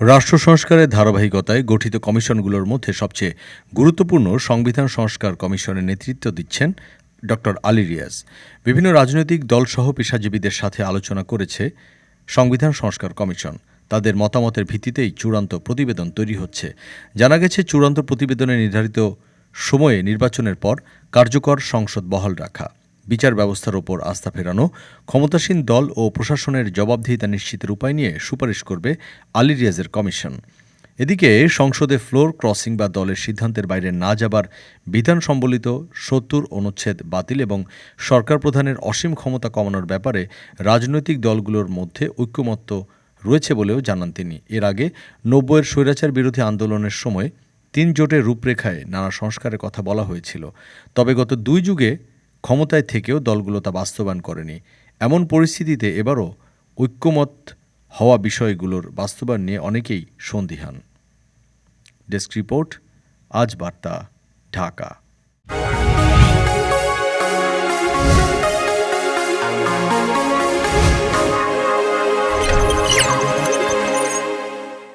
রাষ্ট্র সংস্কারের ধারাবাহিকতায় গঠিত কমিশনগুলোর মধ্যে সবচেয়ে গুরুত্বপূর্ণ সংবিধান সংস্কার কমিশনের নেতৃত্ব দিচ্ছেন ড. আলী রিয়াজ। বিভিন্ন রাজনৈতিক দলসহ পেশাজীবীদের সাথে আলোচনা করেছে সংবিধান সংস্কার কমিশন। তাদের মতামতের ভিত্তিতেই চূড়ান্ত প্রতিবেদন তৈরি হচ্ছে। জানা গেছে, চূড়ান্ত প্রতিবেদনে নির্ধারিত সময়ে নির্বাচনের পর কার্যকর সংসদ বহাল রাখা। বিচার ব্যবস্থার ওপর আস্থা ফেরানো, ক্ষমতাসীন দল ও প্রশাসনের জবাবদিহিতা নিশ্চিতের উপায় নিয়ে সুপারিশ করবে আলী রিয়াজের কমিশন। এদিকে সংসদে ফ্লোর ক্রসিং বা দলের সিদ্ধান্তের বাইরে না যাবার বিধান সম্বলিত সত্তর অনুচ্ছেদ বাতিল এবং সরকার প্রধানের অসীম ক্ষমতা কমানোর ব্যাপারে রাজনৈতিক দলগুলোর মধ্যে ঐক্যমত্য রয়েছে বলেও জানান তিনি। এর আগে নব্বইয়ের স্বৈরাচার বিরোধী আন্দোলনের সময় তিন জোটের রূপরেখায় নানা সংস্কারের কথা বলা হয়েছিল। তবে গত দুই যুগে ক্ষমতায় থেকেও দলগুলো তা বাস্তবায়ন করেনি। এমন পরিস্থিতিতে এবারও ঐক্যমত হওয়া বিষয়গুলোর বাস্তবায়ন নিয়ে অনেকেই সন্দিহান। ডেস্ক রিপোর্ট, আজ বার্তা, ঢাকা।